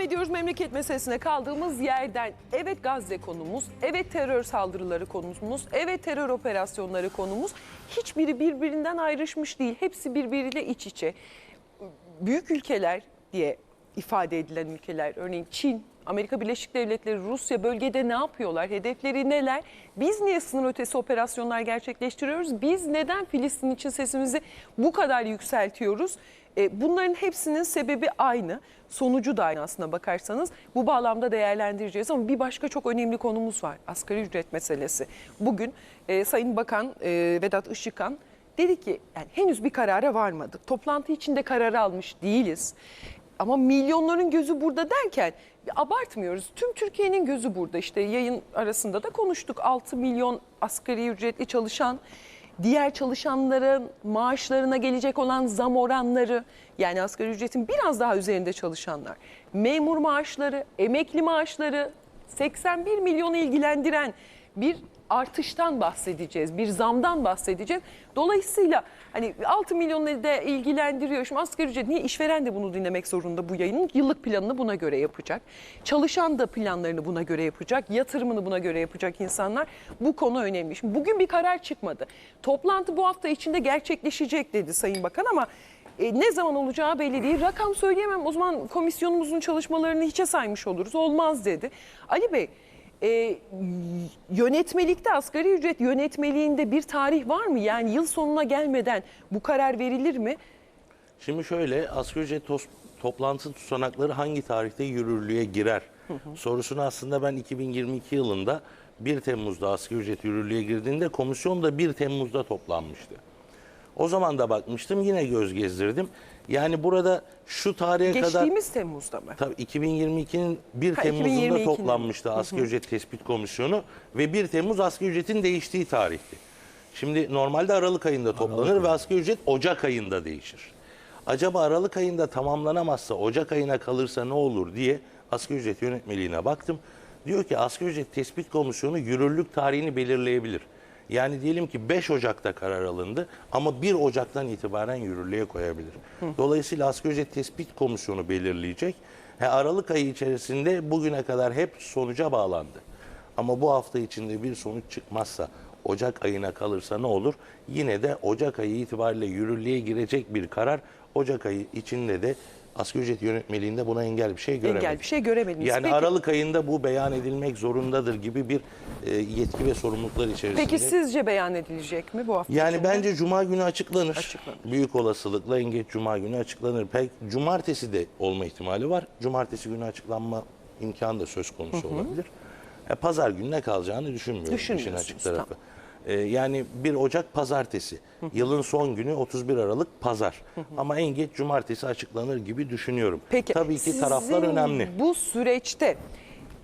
Devam ediyoruz memleket meselesine kaldığımız yerden. Evet Gazze konumuz, evet terör saldırıları konumuz, evet terör operasyonları konumuz. Hiçbiri birbirinden ayrışmış değil. Hepsi birbiriyle iç içe. Büyük ülkeler diye ifade edilen ülkeler, örneğin Çin, Amerika Birleşik Devletleri, Rusya bölgede ne yapıyorlar? Hedefleri neler? Biz niye sınır ötesi operasyonlar gerçekleştiriyoruz? Biz neden Filistin için sesimizi bu kadar yükseltiyoruz? E, Bunların hepsinin sebebi aynı. Sonucu da aynı aslına bakarsanız. Bu bağlamda değerlendireceğiz ama bir başka çok önemli konumuz var. Asgari ücret meselesi. Bugün e, Sayın Bakan e, Vedat Işıkhan dedi ki yani henüz bir karara varmadık. Toplantı içinde karar almış değiliz. Ama milyonların gözü burada derken abartmıyoruz. Tüm Türkiye'nin gözü burada. İşte yayın arasında da konuştuk. 6 milyon asgari ücretli çalışan, diğer çalışanların maaşlarına gelecek olan zam oranları, yani asgari ücretin biraz daha üzerinde çalışanlar, memur maaşları, emekli maaşları, 81 milyonu ilgilendiren bir artıştan bahsedeceğiz, bir zamdan bahsedeceğiz. Dolayısıyla hani 6 milyonu da ilgilendiriyor. Şimdi asgari ücret niye işveren de bunu dinlemek zorunda bu yayının? Yıllık planını buna göre yapacak. Çalışan da planlarını buna göre yapacak. Yatırımını buna göre yapacak insanlar. Bu konu önemli. Şimdi bugün bir karar çıkmadı. Toplantı bu hafta içinde gerçekleşecek dedi Sayın Bakan ama e, ne zaman olacağı belli değil. Rakam söyleyemem. O zaman komisyonumuzun çalışmalarını hiçe saymış oluruz. Olmaz dedi. Ali Bey e, yönetmelikte asgari ücret yönetmeliğinde bir tarih var mı? Yani yıl sonuna gelmeden bu karar verilir mi? Şimdi şöyle asgari ücret tos- toplantı tutanakları hangi tarihte yürürlüğe girer sorusunu aslında ben 2022 yılında 1 Temmuz'da asgari ücret yürürlüğe girdiğinde komisyon da 1 Temmuz'da toplanmıştı. O zaman da bakmıştım yine göz gezdirdim. Yani burada şu tarihe kadar Geçtiğimiz Temmuz'da mı? Tabii 2022'nin 1 Ha, Temmuz'unda 2022'nin. toplanmıştı Asgari Ücret Tespit Komisyonu ve 1 Temmuz asgari ücretin değiştiği tarihti. Şimdi normalde Aralık ayında toplanır ve asgari ücret Ocak ayında değişir. Acaba Aralık ayında tamamlanamazsa Ocak ayına kalırsa ne olur diye asgari ücret yönetmeliğine baktım. Diyor ki asgari ücret tespit komisyonu yürürlük tarihini belirleyebilir. Yani diyelim ki 5 Ocak'ta karar alındı ama 1 Ocak'tan itibaren yürürlüğe koyabilir. Dolayısıyla asgari ücret tespit komisyonu belirleyecek. He, Aralık ayı içerisinde bugüne kadar hep sonuca bağlandı. Ama bu hafta içinde bir sonuç çıkmazsa, Ocak ayına kalırsa ne olur? Yine de Ocak ayı itibariyle yürürlüğe girecek bir karar Ocak ayı içinde de asgari ücret yönetmeliğinde buna engel bir şey göremedik. Engel bir şey göremediniz. Yani Peki- Aralık ayında bu beyan edilmek zorundadır gibi bir e, yetki ve sorumluluklar içerisinde. Peki sizce beyan edilecek mi bu hafta Yani içinde? bence cuma günü açıklanır. Açıklanır. Büyük olasılıkla en geç cuma günü açıklanır. Pek cumartesi de olma ihtimali var. Cumartesi günü açıklanma imkanı da söz konusu olabilir. E, pazar gününe kalacağını düşünmüyorum işin açık tarafı. E, yani 1 Ocak pazartesi. Yılın son günü 31 Aralık pazar. Ama en geç cumartesi açıklanır gibi düşünüyorum. Peki Tabii ki sizin taraflar önemli. Bu süreçte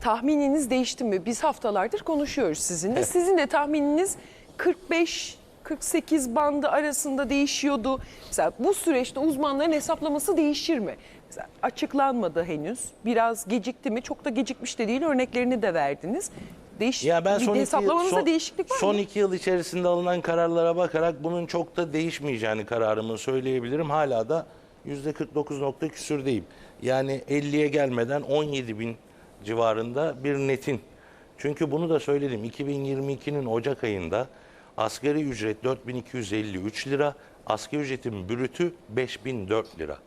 tahmininiz değişti mi? Biz haftalardır konuşuyoruz sizinle. Evet. Sizin de tahmininiz 45 48 bandı arasında değişiyordu. Mesela bu süreçte uzmanların hesaplaması değişir mi? Mesela açıklanmadı henüz. Biraz gecikti mi? Çok da gecikmiş de değil. Örneklerini de verdiniz. Değiş Ya ben son iki, hesaplamanızda son, değişiklik var son mı? iki yıl içerisinde alınan kararlara bakarak bunun çok da değişmeyeceğini kararımı söyleyebilirim. Hala da yüzde 49 nokta küsürdeyim. Yani 50'ye gelmeden 17 bin civarında bir netin. Çünkü bunu da söyledim. 2022'nin Ocak ayında asgari ücret 4253 lira, asgari ücretin brütü 5004 lira.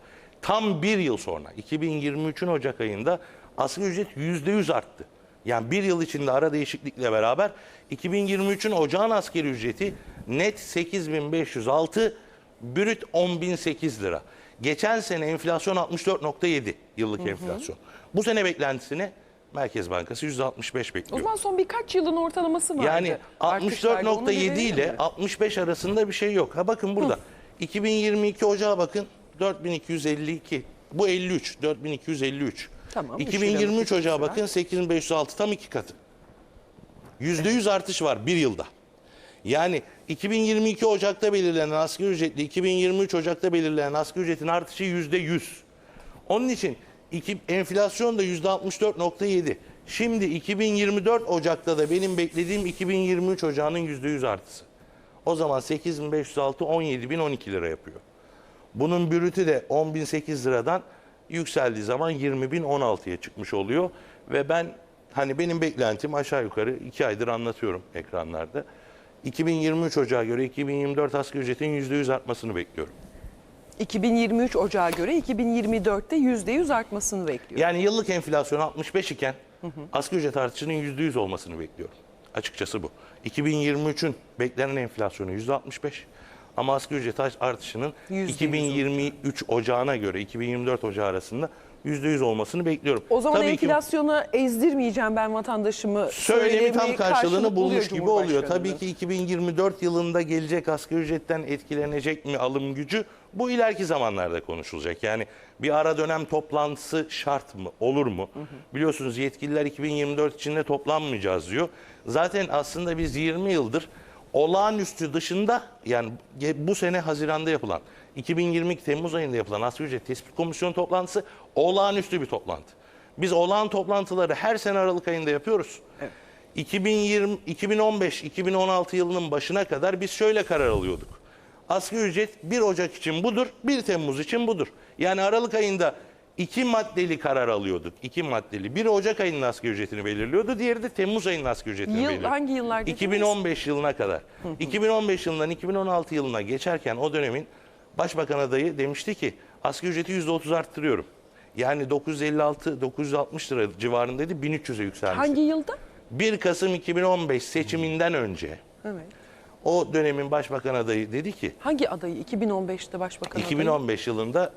Tam bir yıl sonra 2023'ün Ocak ayında asgari ücret %100 arttı. Yani bir yıl içinde ara değişiklikle beraber 2023'ün ocağın asgari ücreti net 8506, brüt 10008 lira. Geçen sene enflasyon 64.7 yıllık enflasyon. Bu sene beklentisini Merkez Bankası %65 O bekliyor. zaman son birkaç yılın ortalaması vardı. Yani Artışlarda, onu bir 64.7 verelim ile mi? 65 arasında bir şey yok. Ha bakın burada. 2022 Ocağa bakın 4252. Bu 53, 4253. Tamam, üç 2023 liralık Ocağa mesela. bakın 8506 tam iki katı. %100 artış var bir yılda. Yani 2022 Ocak'ta belirlenen asgari ücretle 2023 Ocak'ta belirlenen asgari ücretin artışı %100. Onun için iki, enflasyon da %64.7. Şimdi 2024 Ocak'ta da benim beklediğim 2023 Ocağı'nın %100 artısı. O zaman 8506 17012 lira yapıyor. Bunun bürütü de 10.008 liradan yükseldiği zaman 20 bin 16'ya çıkmış oluyor. Ve ben hani benim beklentim aşağı yukarı 2 aydır anlatıyorum ekranlarda. 2023 Ocağı göre 2024 asgari ücretin %100 artmasını bekliyorum. 2023 Ocağı göre 2024'te %100 artmasını bekliyor. Yani yıllık enflasyon 65 iken asgari ücret artışının %100 olmasını bekliyorum. Açıkçası bu. 2023'ün beklenen enflasyonu %65 ama asgari ücret artışının %100 2023 ocağına göre 2024 ocağı arasında %100 olmasını bekliyorum. O zaman Tabii ki enflasyona ezdirmeyeceğim ben vatandaşımı. söylemi tam karşılığını bulmuş gibi oluyor. Tabii ki 2024 yılında gelecek asgari ücretten etkilenecek mi alım gücü? Bu ileriki zamanlarda konuşulacak. Yani bir ara dönem toplantısı şart mı, olur mu? Biliyorsunuz yetkililer 2024 içinde toplanmayacağız diyor. Zaten aslında biz 20 yıldır olağanüstü dışında yani bu sene Haziran'da yapılan 2022 Temmuz ayında yapılan asgari ücret tespit komisyonu toplantısı olağanüstü bir toplantı. Biz olağan toplantıları her sene Aralık ayında yapıyoruz. 2020 2015 2016 yılının başına kadar biz şöyle karar alıyorduk. Asgari ücret 1 Ocak için budur, 1 Temmuz için budur. Yani Aralık ayında iki maddeli karar alıyorduk. İki maddeli. Biri Ocak ayının asgari ücretini belirliyordu, diğeri de Temmuz ayının asgari ücretini Yıl- belirliyordu. hangi yıllar dediniz? 2015 yılına kadar. 2015 yılından 2016 yılına geçerken o dönemin Başbakan adayı demişti ki asgari ücreti %30 arttırıyorum. Yani 956 960 lira civarındaydı 1300'e yükselmişti. Hangi yılda? 1 Kasım 2015 seçiminden önce Evet. o dönemin başbakan adayı dedi ki Hangi adayı? 2015'te başbakan adayı. 2015 yılında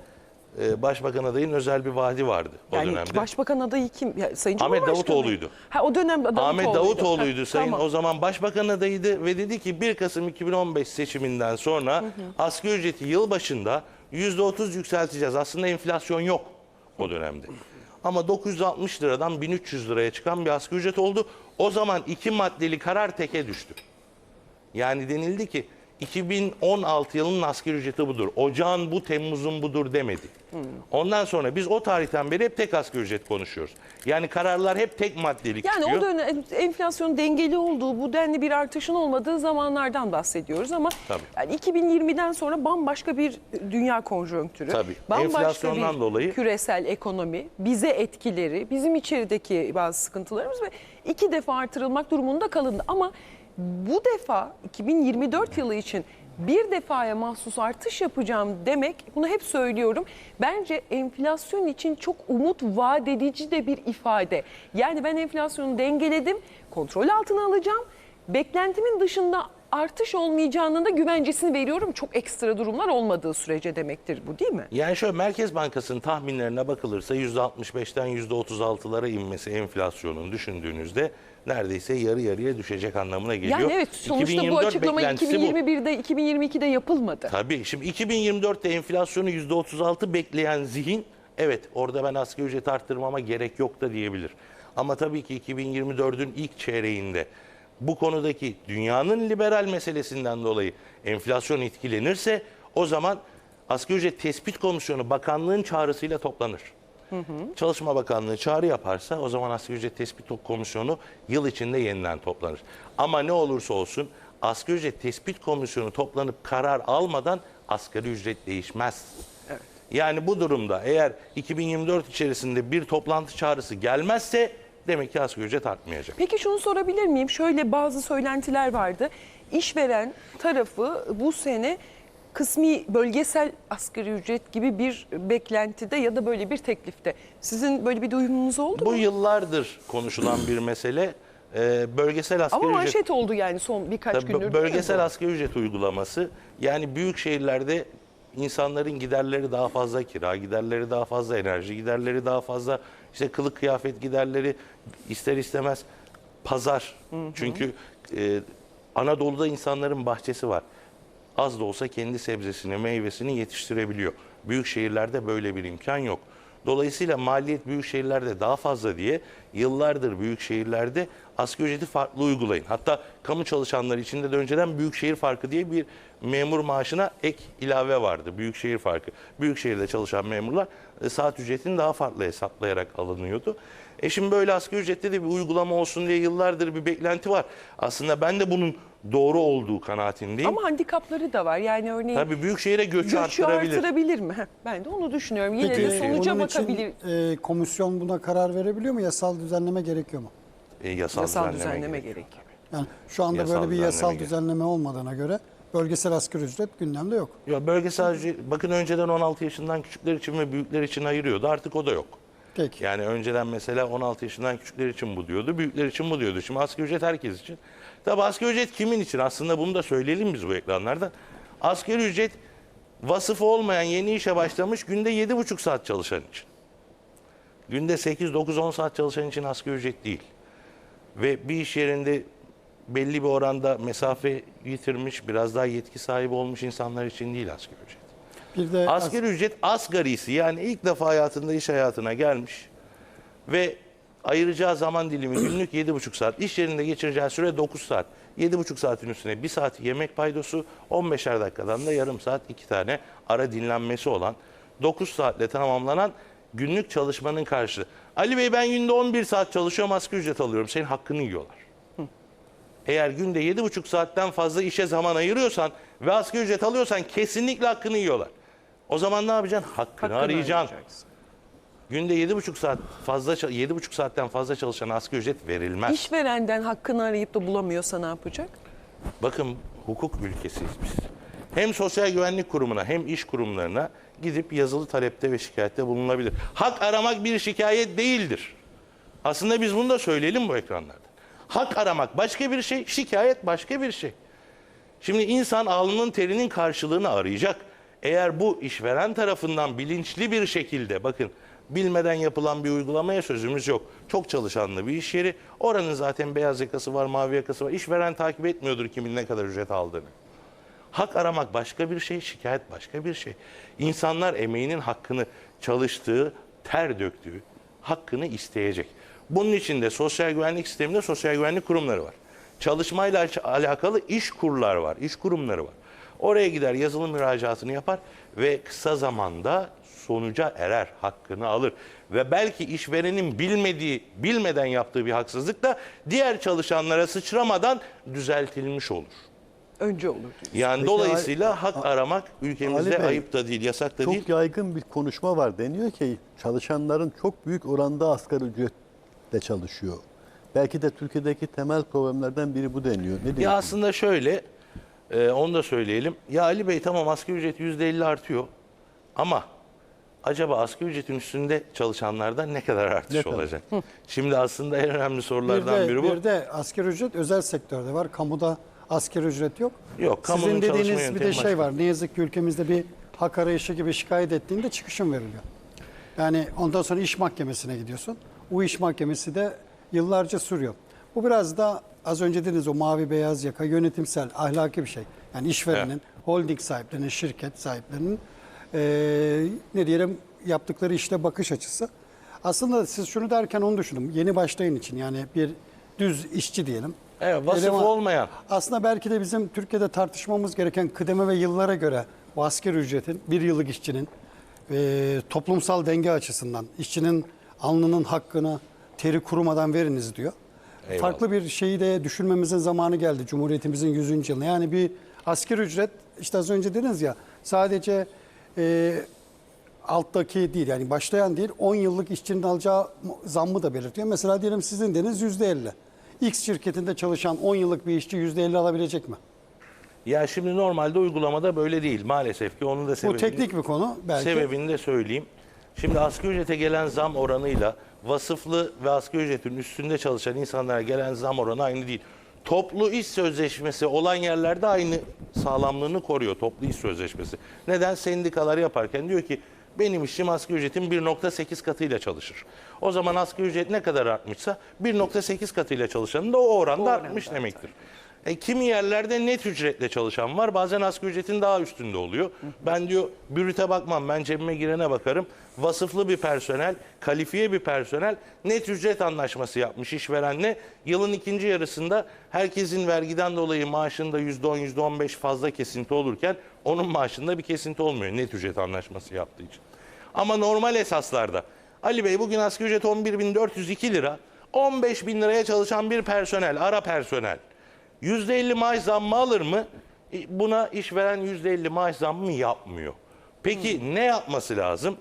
e, başbakan adayının özel bir vaadi vardı o Yani dönemde. başbakan adayı kim? Ya, Sayın Ahmet. Davutoğlu'ydu. Ha o dönem Davutoğlu'ydu. Ahmet Davutoğlu'ydu Ha, sayın. tamam. O zaman başbakan adayıydı ve dedi ki 1 Kasım 2015 seçiminden sonra asgari ücreti yıl başında %30 yükselteceğiz. Aslında enflasyon yok o dönemde. Ama 960 liradan 1300 liraya çıkan bir asgari ücret oldu. O zaman iki maddeli karar teke düştü. Yani denildi ki 2016 yılının asgari ücreti budur. Ocağın bu, Temmuz'un budur demedi. Ondan sonra biz o tarihten beri hep tek asgari ücret konuşuyoruz. Yani kararlar hep tek maddelik Yani çıkıyor. o dönem enflasyon dengeli olduğu, bu denli bir artışın olmadığı zamanlardan bahsediyoruz ama Tabii. yani 2020'den sonra bambaşka bir dünya konjonktürü, Tabii. bambaşka Enflasyondan bir dolayı- küresel ekonomi, bize etkileri, bizim içerideki bazı sıkıntılarımız ve iki defa artırılmak durumunda kalındı. Ama bu defa 2024 yılı için bir defaya mahsus artış yapacağım demek, bunu hep söylüyorum. Bence enflasyon için çok umut vaat de bir ifade. Yani ben enflasyonu dengeledim, kontrol altına alacağım. Beklentimin dışında artış olmayacağının da güvencesini veriyorum. Çok ekstra durumlar olmadığı sürece demektir bu değil mi? Yani şöyle Merkez Bankası'nın tahminlerine bakılırsa %65'ten %36'lara inmesi enflasyonun düşündüğünüzde neredeyse yarı yarıya düşecek anlamına geliyor. Yani evet sonuçta bu 2024 açıklama beklentisi bu. 2021'de 2022'de yapılmadı. Tabii. Şimdi 2024'te enflasyonu %36 bekleyen zihin evet orada ben asgari ücret arttırmama gerek yok da diyebilir. Ama tabii ki 2024'ün ilk çeyreğinde bu konudaki dünyanın liberal meselesinden dolayı enflasyon etkilenirse o zaman asgari ücret tespit komisyonu bakanlığın çağrısıyla toplanır. Çalışma Bakanlığı çağrı yaparsa o zaman asgari ücret tespit komisyonu yıl içinde yeniden toplanır. Ama ne olursa olsun asgari ücret tespit komisyonu toplanıp karar almadan asgari ücret değişmez. Yani bu durumda eğer 2024 içerisinde bir toplantı çağrısı gelmezse demek ki asgari ücret artmayacak. Peki şunu sorabilir miyim? Şöyle bazı söylentiler vardı. İşveren tarafı bu sene kısmi bölgesel asgari ücret gibi bir beklentide ya da böyle bir teklifte. Sizin böyle bir duyumunuz oldu Bu mu? yıllardır konuşulan bir mesele. Ee, bölgesel asgari Ama ücret manşet oldu yani son birkaç Tabii gündür. bölgesel bu? asgari ücret uygulaması yani büyük şehirlerde insanların giderleri daha fazla kira giderleri daha fazla enerji giderleri daha fazla işte kılık kıyafet giderleri ister istemez pazar çünkü e, Anadolu'da insanların bahçesi var az da olsa kendi sebzesini meyvesini yetiştirebiliyor büyük şehirlerde böyle bir imkan yok Dolayısıyla maliyet büyük şehirlerde daha fazla diye yıllardır büyük şehirlerde asgari ücreti farklı uygulayın. Hatta kamu çalışanları içinde de önceden büyük şehir farkı diye bir memur maaşına ek ilave vardı. Büyük şehir farkı. Büyük şehirde çalışan memurlar e, saat ücretini daha farklı hesaplayarak alınıyordu. E şimdi böyle asgari ücrette de bir uygulama olsun diye yıllardır bir beklenti var. Aslında ben de bunun doğru olduğu kanaatindeyim. Ama handikapları da var. Yani örneğin Tabii büyük şehire göçü, göçü arttırabilir. artırabilir mi? Heh, Ben de onu düşünüyorum. Yine de sonuca bunun için, bakabilir. e, komisyon buna karar verebiliyor mu? Yasal düzenleme gerekiyor mu? E, yasal, Yasal düzenleme, düzenleme gerekiyor. gerekiyor. Yani şu anda Yasal böyle bir düzenleme yasal gerekiyor. düzenleme olmadığına göre bölgesel asgari ücret gündemde yok. Ya bölgesel ücret- bakın önceden 16 yaşından küçükler için ve büyükler için ayırıyordu. Artık o da yok. Peki. Yani önceden mesela 16 yaşından küçükler için bu diyordu, büyükler için bu diyordu. Şimdi asgari ücret herkes için. Tabi asgari ücret kimin için? Aslında bunu da söyleyelim biz bu ekranlarda. Asgari ücret vasıfı olmayan yeni işe başlamış günde 7,5 saat çalışan için. Günde 8, 9, 10 saat çalışan için asgari ücret değil. Ve bir iş yerinde belli bir oranda mesafe yitirmiş, biraz daha yetki sahibi olmuş insanlar için değil asgari ücret. Bir de as- Asgari ücret asgarisi yani ilk defa hayatında iş hayatına gelmiş ve ayıracağı zaman dilimi günlük 7,5 saat. İş yerinde geçireceği süre 9 saat. 7,5 saatin üstüne 1 saat yemek paydosu 15'er dakikadan da yarım saat 2 tane ara dinlenmesi olan 9 saatle tamamlanan günlük çalışmanın karşılığı. Ali Bey ben günde 11 saat çalışıyorum asgari ücret alıyorum. Senin hakkını yiyorlar. Eğer günde 7,5 saatten fazla işe zaman ayırıyorsan ve asgari ücret alıyorsan kesinlikle hakkını yiyorlar. O zaman ne yapacaksın? Hakkını, Hakkını arayacaksın. Günde 7,5 saat fazla çal- 7,5 saatten fazla çalışan asgari ücret verilmez. İşverenden hakkını arayıp da bulamıyorsa ne yapacak? Bakın hukuk ülkesiyiz biz. Hem Sosyal Güvenlik Kurumu'na hem iş kurumlarına gidip yazılı talepte ve şikayette bulunabilir. Hak aramak bir şikayet değildir. Aslında biz bunu da söyleyelim bu ekranlarda. Hak aramak başka bir şey, şikayet başka bir şey. Şimdi insan alnının terinin karşılığını arayacak. Eğer bu işveren tarafından bilinçli bir şekilde bakın bilmeden yapılan bir uygulamaya sözümüz yok. Çok çalışanlı bir iş yeri. Oranın zaten beyaz yakası var, mavi yakası var. İşveren takip etmiyordur kimin ne kadar ücret aldığını. Hak aramak başka bir şey, şikayet başka bir şey. İnsanlar emeğinin hakkını çalıştığı, ter döktüğü hakkını isteyecek. Bunun için de sosyal güvenlik sisteminde sosyal güvenlik kurumları var. Çalışmayla al- alakalı iş kurlar var, iş kurumları var. Oraya gider yazılı müracaatını yapar ve kısa zamanda sonuca erer, hakkını alır. Ve belki işverenin bilmediği, bilmeden yaptığı bir haksızlık da diğer çalışanlara sıçramadan düzeltilmiş olur. Önce olur diyor. Yani Peki, dolayısıyla hak aramak ülkemizde Bey, ayıp da değil, yasak da değil. Çok yaygın bir konuşma var. Deniyor ki çalışanların çok büyük oranda asgari ücretle çalışıyor. Belki de Türkiye'deki temel problemlerden biri bu deniyor. Ne Ya aslında şöyle, e, onu da söyleyelim. Ya Ali Bey tamam asgari ücret %50 artıyor ama acaba asgari ücretin üstünde çalışanlarda ne kadar artış Ne kadar? olacak? Şimdi aslında en önemli bir sorulardan de, biri bu. bir de asgari ücret özel sektörde var. Kamuda asgari ücret yok. Yok, Sizin dediğiniz bir de şey başka. var. Ne yazık ki ülkemizde bir hak arayışı gibi şikayet ettiğinde çıkışın veriliyor. Yani ondan sonra iş mahkemesine gidiyorsun. O iş mahkemesi de yıllarca sürüyor. Bu biraz da az önce dediniz o mavi beyaz yaka yönetimsel, ahlaki bir şey. Yani işverenin, holding sahiplerinin, şirket sahiplerinin eee, ne diyelim yaptıkları işte bakış açısı. Aslında siz şunu derken onu düşündüm. Yeni başlayın için yani bir düz işçi diyelim. Evet, vasıfı Eleman- olmayan. Aslında belki de bizim Türkiye'de tartışmamız gereken kıdeme ve yıllara göre bu asgari ücretin bir yıllık işçinin e, toplumsal denge açısından işçinin alnının hakkını teri kurumadan veriniz diyor. Eyvallah. Farklı bir şeyi de düşünmemizin zamanı geldi Cumhuriyetimizin 100. yılına. Yani bir asgari ücret işte az önce dediniz ya sadece e, alttaki değil yani başlayan değil 10 yıllık işçinin alacağı zammı da belirtiyor. Mesela diyelim sizin deniz %50. X şirketinde çalışan 10 yıllık bir işçi %50 alabilecek mi? Ya şimdi normalde uygulamada böyle değil maalesef ki onun da Bu sebebini, teknik bir konu belki. sebebini de söyleyeyim. Şimdi asgari ücrete gelen zam oranıyla vasıflı ve asgari ücretin üstünde çalışan insanlara gelen zam oranı aynı değil. Toplu iş sözleşmesi olan yerlerde aynı sağlamlığını koruyor toplu iş sözleşmesi. Neden? Sendikalar yaparken diyor ki benim işçim asgari ücretin 1.8 katıyla çalışır. O zaman asgari ücret ne kadar artmışsa 1.8 katıyla çalışanın da o oranda artmış demektir. E, kimi yerlerde net ücretle çalışan var. Bazen asgari ücretin daha üstünde oluyor. Ben diyor bürüte bakmam. Ben cebime girene bakarım. Vasıflı bir personel, kalifiye bir personel net ücret anlaşması yapmış işverenle. Yılın ikinci yarısında herkesin vergiden dolayı maaşında %10, %15 fazla kesinti olurken onun maaşında bir kesinti olmuyor net ücret anlaşması yaptığı için. Ama normal esaslarda Ali Bey bugün asgari ücret 11.402 lira. 15 bin liraya çalışan bir personel, ara personel. %50 maaş zammı alır mı? E, Buna işveren %50 maaş zammı yapmıyor. Peki ne yapması lazım?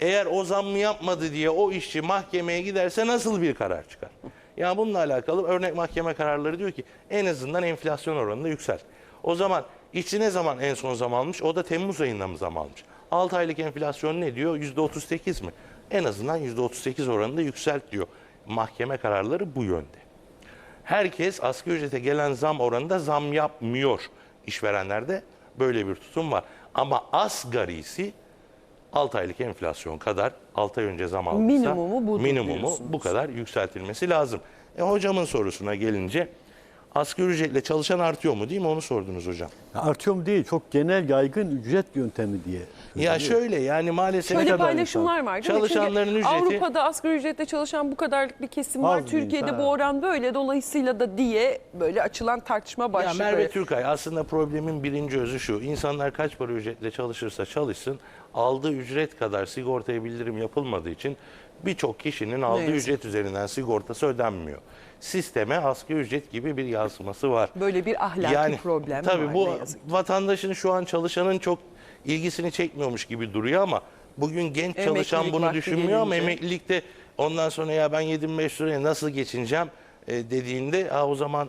Eğer o zammı yapmadı diye o işçi mahkemeye giderse nasıl bir karar çıkar? Yani bununla alakalı örnek mahkeme kararları diyor ki en azından enflasyon oranında yüksel. O zaman işçi ne zaman en son zam almış? O da Temmuz ayında mı zam almış? 6 aylık enflasyon ne diyor? %38 mi? En azından %38 oranında yükselt diyor. Mahkeme kararları bu yönde. Herkes asgari ücrete gelen zam oranında zam yapmıyor. İşverenlerde böyle bir tutum var. Ama asgarisi 6 aylık enflasyon kadar 6 ay önce zam aldıysa Minimumu budur minimumu bu kadar yükseltilmesi lazım. E hocamın sorusuna gelince asgari ücretle çalışan artıyor mu değil mi onu sordunuz hocam. Artıyor mu değil, çok genel yaygın ücret yöntemi diye. Ya şöyle yani maalesef Şöyle kadar paylaşımlar var değil mi? Çalışanların Çünkü ücreti- Avrupa'da asgari ücretle çalışan bu kadarlık bir kesim Az var. bir Türkiye'de insan, bu oran böyle. Dolayısıyla da diye böyle açılan tartışma Ya. Merve Türkay aslında problemin birinci özü şu. İnsanlar kaç para ücretle çalışırsa çalışsın aldığı ücret kadar sigortaya bildirim yapılmadığı için birçok kişinin aldığı yazık. ücret üzerinden sigortası ödenmiyor. Sisteme asgari ücret gibi bir yansıması var. Böyle bir ahlaki problem tabii var bu yazık ki. vatandaşın şu an çalışanın çok ilgisini çekmiyormuş gibi duruyor ama bugün genç çalışan Emeklilik bunu vakti düşünmüyor ama gelince. emeklilikte ondan sonra ya ben 7500 liraya nasıl geçineceğim e, dediğinde ha, o zaman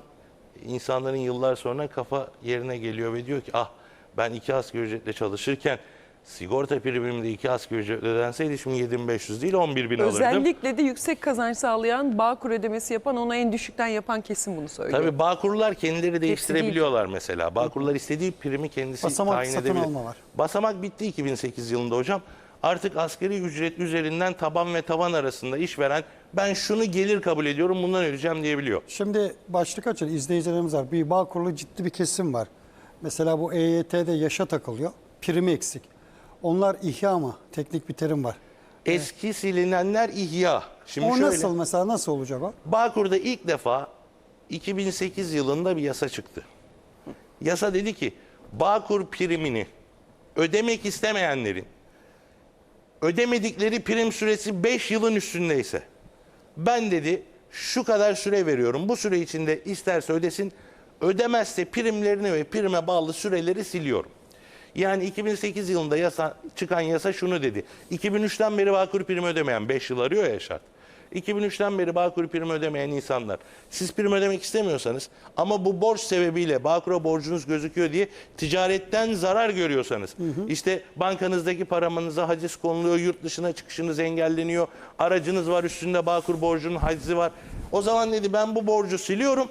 insanların yıllar sonra kafa yerine geliyor ve diyor ki ah ben iki asgari ücretle çalışırken sigorta primimde iki asgari ücret ödenseydi şimdi 7500 değil 11000 alırdım. Özellikle de yüksek kazanç sağlayan Bağkur ödemesi yapan ona en düşükten yapan kesim bunu söylüyor. Tabii Bağkurlar kendileri değiştirebiliyorlar mesela. Bağkurlar istediği primi kendisi Basamak tayin satın edebilir. alma var. Basamak bitti 2008 yılında hocam. Artık asgari ücret üzerinden taban ve tavan arasında işveren ben şunu gelir kabul ediyorum bundan ödeyeceğim diyebiliyor. Şimdi başlık açın izleyicilerimiz var. Bir bağ kurulu ciddi bir kesim var. Mesela bu EYT'de yaşa takılıyor. Primi eksik. Onlar ihya mı? Teknik bir terim var. Eski silinenler ihya. Şimdi o şöyle, nasıl mesela nasıl olacak o? Bağkur'da ilk defa 2008 yılında bir yasa çıktı. Yasa dedi ki Bağkur primini ödemek istemeyenlerin ödemedikleri prim süresi 5 yılın üstündeyse ben dedi şu kadar süre veriyorum. Bu süre içinde isterse ödesin. Ödemezse primlerini ve prime bağlı süreleri siliyorum. Yani 2008 yılında yasa, çıkan yasa şunu dedi. 2003'ten beri Bağkur primi ödemeyen 5 yıl arıyor ya şart. 2003'ten beri Bağkur primi ödemeyen insanlar. Siz prim ödemek istemiyorsanız ama bu borç sebebiyle Bağkur'a borcunuz gözüküyor diye ticaretten zarar görüyorsanız. işte bankanızdaki paramanıza haciz konuluyor, yurt dışına çıkışınız engelleniyor. Aracınız var üstünde Bağkur borcunun hacizi var. O zaman dedi ben bu borcu siliyorum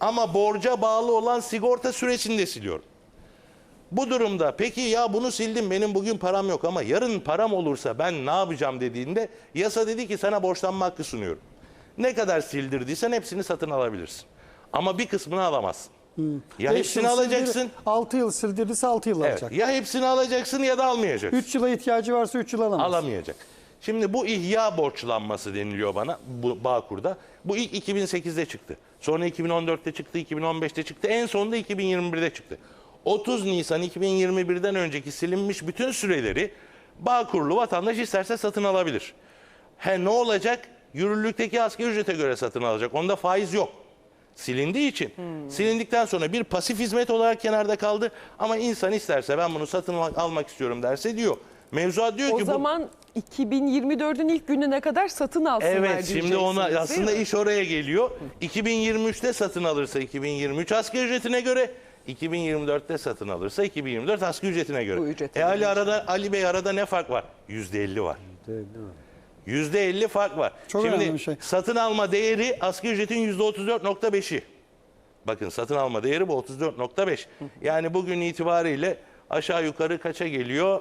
ama borca bağlı olan sigorta süresini de siliyorum. Bu durumda peki ya bunu sildim benim bugün param yok ama yarın param olursa ben ne yapacağım dediğinde yasa dedi ki sana borçlanma hakkı sunuyorum. Ne kadar sildirdiysen hepsini satın alabilirsin. Ama bir kısmını alamazsın. Ya Beş hepsini alacaksın. sildir- altı yıl sildirirse 6 yıl Evet, alacak. ya hepsini alacaksın ya da almayacaksın. 3 yıla ihtiyacı varsa 3 yıl alamaz. Alamayacak. Şimdi bu ihya borçlanması deniliyor bana bu Bağkur'da. Bu ilk 2008'de çıktı. Sonra 2014'te çıktı, 2015'te çıktı. En sonunda 2021'de çıktı. 30 Nisan 2021'den önceki silinmiş bütün süreleri Bağkurlu vatandaş isterse satın alabilir. He ne olacak? Yürürlükteki asgari ücrete göre satın alacak. Onda faiz yok. Silindiği için. Silindikten sonra bir pasif hizmet olarak kenarda kaldı. Ama insan isterse ben bunu satın al- almak istiyorum derse diyor. Mevzuat diyor O ki bu zaman 2024'ün ilk gününe kadar satın alsınlar Evet şimdi ona aslında iş oraya geliyor. 2023'te satın alırsa 2023 asgari ücretine göre 2024'te satın alırsa 2024 asgari ücretine göre. Bu ücrete e Ali arada Ali Bey arada ne fark var? %50 var. %50 fark var. Çok Şimdi önemli bir şey. satın alma değeri asgari ücretin %34.5'i. Bakın satın alma değeri bu 34.5. Yani bugün itibariyle aşağı yukarı kaça geliyor?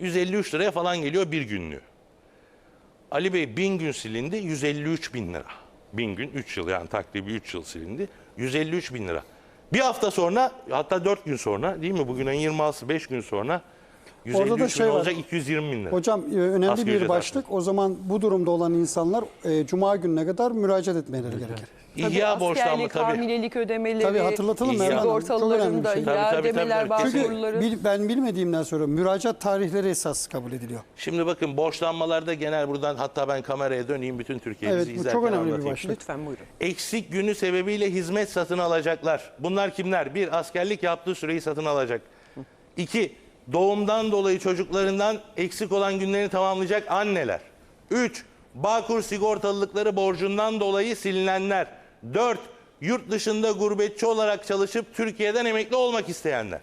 153 liraya falan geliyor bir günlüğü. Ali Bey bin gün silindi 153 bin lira. Bin gün 3 yıl yani takribi 3 yıl silindi 153 bin lira. Bir hafta sonra hatta 4 gün sonra değil mi bugün ayın 26'sı 5 gün sonra 153 Orada da şey var. olacak 220 bin lira. Hocam e, önemli Asgari bir başlık. O zaman bu durumda olan insanlar e, Cuma gününe kadar müracaat etmeleri gerekir. Tabii İhya borçlanma askerlik, tabii. hamilelik ödemeleri, Tabii hatırlatalım İhya. Bir sigortalarında şey. Tabii, ihya tabii, tabii, ödemeler, tabii. Çünkü başvuruları. Bil- ben bilmediğimden soruyorum. Müracaat tarihleri esas kabul ediliyor. Şimdi bakın borçlanmalarda genel buradan hatta ben kameraya döneyim bütün Türkiye Evet, izlerken çok önemli bir anlatayım. başlık. Lütfen buyurun. Eksik günü sebebiyle hizmet satın alacaklar. Bunlar kimler? Bir, askerlik yaptığı süreyi satın alacak. İki, doğumdan dolayı çocuklarından eksik olan günlerini tamamlayacak anneler. Üç, Bağkur sigortalılıkları borcundan dolayı silinenler. Dört, yurt dışında gurbetçi olarak çalışıp Türkiye'den emekli olmak isteyenler.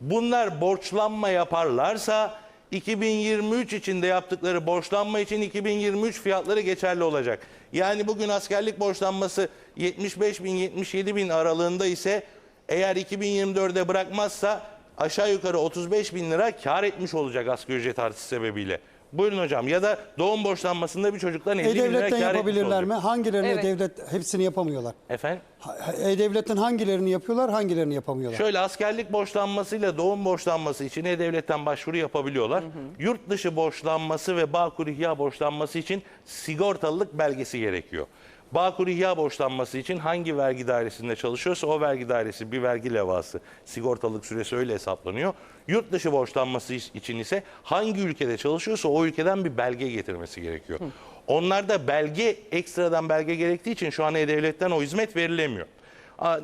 Bunlar borçlanma yaparlarsa 2023 içinde yaptıkları borçlanma için 2023 fiyatları geçerli olacak. Yani bugün askerlik borçlanması 75 bin 77 bin aralığında ise eğer 2024'de bırakmazsa aşağı yukarı 35 bin lira kar etmiş olacak asgari ücret artışı sebebiyle. Buyurun hocam ya da doğum borçlanmasında bir çocuktan 50 bin lira E-Devlet'ten kar etmiş yapabilirler olacak. mi? Hangilerini Evet. devlet hepsini yapamıyorlar? Efendim? Ha- E-Devlet'ten hangilerini yapıyorlar, hangilerini yapamıyorlar? Şöyle askerlik borçlanmasıyla doğum borçlanması için E-Devlet'ten başvuru yapabiliyorlar. Yurt dışı borçlanması ve Bağkur İhya borçlanması için sigortalılık belgesi gerekiyor. Bağkur İhya borçlanması için hangi vergi dairesinde çalışıyorsa o vergi dairesi bir vergi levhası, sigortalılık süresi öyle hesaplanıyor. Yurt dışı borçlanması için ise hangi ülkede çalışıyorsa o ülkeden bir belge getirmesi gerekiyor. Onlarda belge, ekstradan belge gerektiği için şu an E-Devlet'ten o hizmet verilemiyor.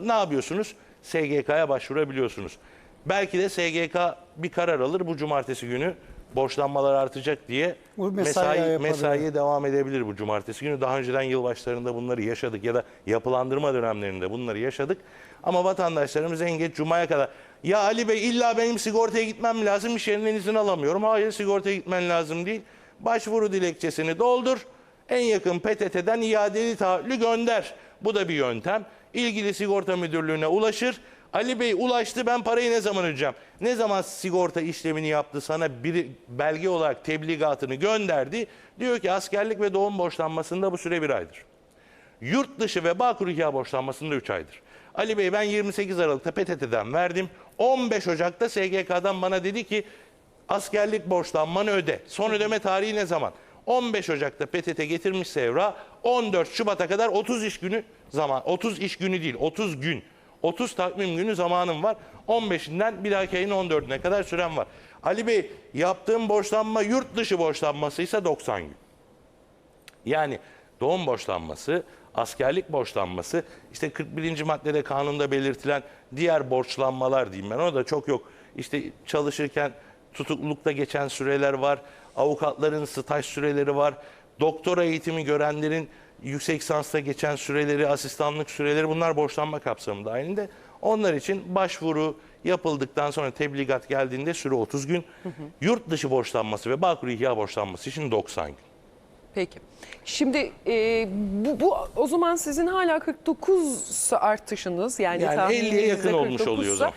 Ne yapıyorsunuz? SGK'ya başvurabiliyorsunuz. Belki de SGK bir karar alır bu cumartesi günü borçlanmalar artacak diye Bu mesai, yapabilir. mesaiye devam edebilir bu cumartesi günü. Daha önceden yılbaşlarında bunları yaşadık ya da yapılandırma dönemlerinde bunları yaşadık. Ama vatandaşlarımız en geç cumaya kadar ya Ali Bey illa benim sigortaya gitmem lazım iş yerinden izin alamıyorum. Hayır sigortaya gitmen lazım değil. Başvuru dilekçesini doldur. En yakın PTT'den iadeli taahhütlü gönder. Bu da bir yöntem. İlgili sigorta müdürlüğüne ulaşır. Ali Bey ulaştı ben parayı ne zaman ödeyeceğim? Ne zaman sigorta işlemini yaptı sana bir belge olarak tebligatını gönderdi. Diyor ki askerlik ve doğum borçlanmasında bu süre bir aydır. Yurt dışı ve Bağkur İhya borçlanmasında 3 aydır. Ali Bey ben 28 Aralık'ta PTT'den verdim. 15 Ocak'ta SGK'dan bana dedi ki askerlik borçlanmanı öde. Son ödeme tarihi ne zaman? 15 Ocak'ta PTT getirmişse evra 14 Şubat'a kadar 30 iş günü zaman 30 iş günü değil 30 gün 30 takvim günü zamanım var. 15'inden bir dahaki ayın 14'üne kadar süren var. Ali Bey yaptığım borçlanma yurt dışı borçlanmasıysa 90 gün. Yani doğum borçlanması, askerlik borçlanması, işte 41. maddede kanunda belirtilen diğer borçlanmalar diyeyim ben. Ona da çok yok. İşte çalışırken tutuklulukta geçen süreler var. Avukatların staj süreleri var. Doktora eğitimi görenlerin yüksek lisansta geçen süreleri, asistanlık süreleri bunlar borçlanma kapsamı dahilinde. Onlar için başvuru yapıldıktan sonra tebligat geldiğinde süre 30 gün. Yurt dışı borçlanması ve Bağkur İhya borçlanması için 90 gün. Peki. Şimdi e, bu, bu o zaman sizin hala 49 artışınız yani, Yani tahmininizde 50'ye yakın olmuş 49'sa oluyor o zaman.